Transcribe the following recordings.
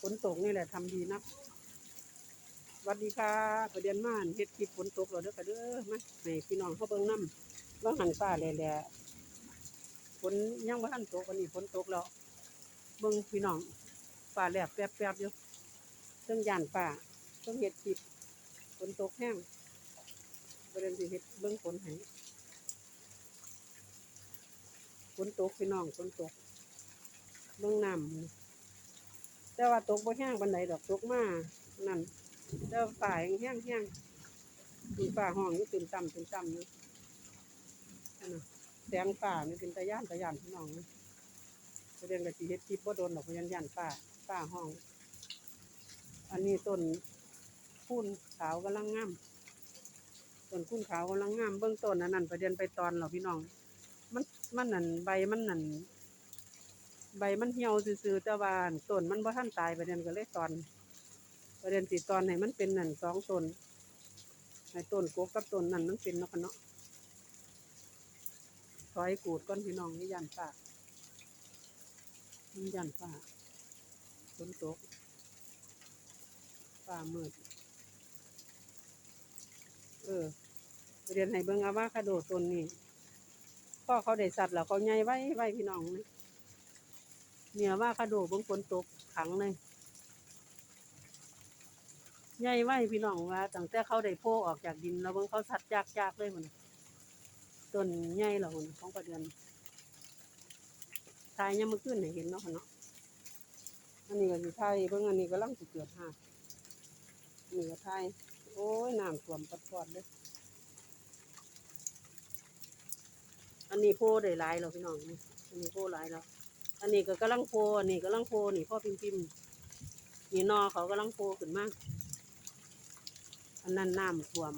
ฝนตกนี่แหละทำดีนักสวัสดีค่ะประเด็นม่านเฮ็ดคลิปฝนตกแล้วเด้อค่ะเด้อมาให้พี่น้องเขาเบิ่งน้ำว่าหันฟ้าแหล่ๆฝนยังบ่ทันตกวันนี้ฝนตกแล้วเบิ่งพี่น้องฟ้าแหลบแป๊บๆอยู่เรื่องย่านฟ้าเรื่องเฮ็ดคลิปฝนตกแห้งประเด็นสิเฮ็ดเบิ่งฝนให้ฝนตกพี่น้องฝนตกเบิ่งน้ำ แต่ว่าตกบ่แห้งปานใดดอกตกมานั่นแต่ว่าฝ่ายแห้งแห้งมีฝ่าห้องอยู่ตื่นต่ำตื่นต่ำอยู่นั่แสงฝ่านี่เป็นตะย่านตะย่านพี่น้องนะประเด็นก็สิเฮ็ดคลิปบ่โดนดอกพยันย่านฝ่าฝ่าห้อง อันนี้ต้นคูนขาวกำลังงามต้นคูนขาวกำลังงามเบื้องต้นอันนั้นประเด็นไปตอนเรอพี่น้อง มันมันนั่นใบมันนั่น ใบมันเหี่ยวซื่อๆแต่ว่าต้นมันบ่ทันตายประเด็นก็เลยตอน ประเด็นสิตอนให้มันเป็นนั่นสองต้นให้ต้นกกกับต้นนั่นมันเป็นเนาะคะเนาะถอยกูดก้อนพี่น้องนี่ยันฟ้านี่ยันฟ้าฝนตกฟ้ามืดเออประเด็นให้เบิ่งอะว่าคาโดต้นนี้พ่อเขาได้สัตว์แล้วเขาใหญ่ไว้ไว้พี่น้องนะ เนี่ยว่ากคาโดเบางฝนตกขังเลยใหญ่ไว้พี่น้องว่าตั้งแต่เขาได้โพออกจากดินแล้วเบิ่งเขาสัดจากจากเลยมันต้นใหญ่แล้วมันของประเดือนทายยังมือขึ้นให้เห็นเนาะคะเนาะอันนี้ก็สิทายเบิ่งอันนี้ก็ลังสิเกิดหานี่ก็ทายโอ้ยน้ำท่วมปัดปอดเลยอันนี้โพได้หลายแล้วพี่น้องนี่อันนี้โพหลายแล้ว อันนี้ก็กำลังโพอันนี้กำลังโพนี่พ่อพิมพิมนี่นอเขากำลังโพขึ้นมากอันนั้นน้ำท่วม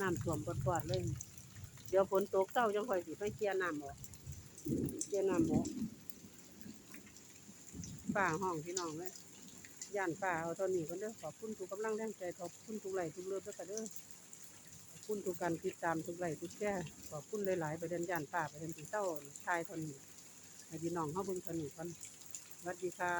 น้ำท่วมปอดๆเลย เดี๋ยวฝนตกเต้าจังคอยสิไปเคลียน้ำออกเคลียน้ำออกป่าห้องพี่น้องเลยย่านป่าเอาตอนนี้กันเด้อขอบคุณทุกกำลังแรงใจขอบคุณทุกไหลทุกเลือดด้วยกันเด้อขอบคุณทุกการติดตามทุกไหลทุกแก่ขอบคุณหลายๆประเด็นย่านป่าประเด็นที่เต้าทายตอนนี้ ให้พี่น้องเขาเบิ่งสนุกกันสวัสดีค่ะ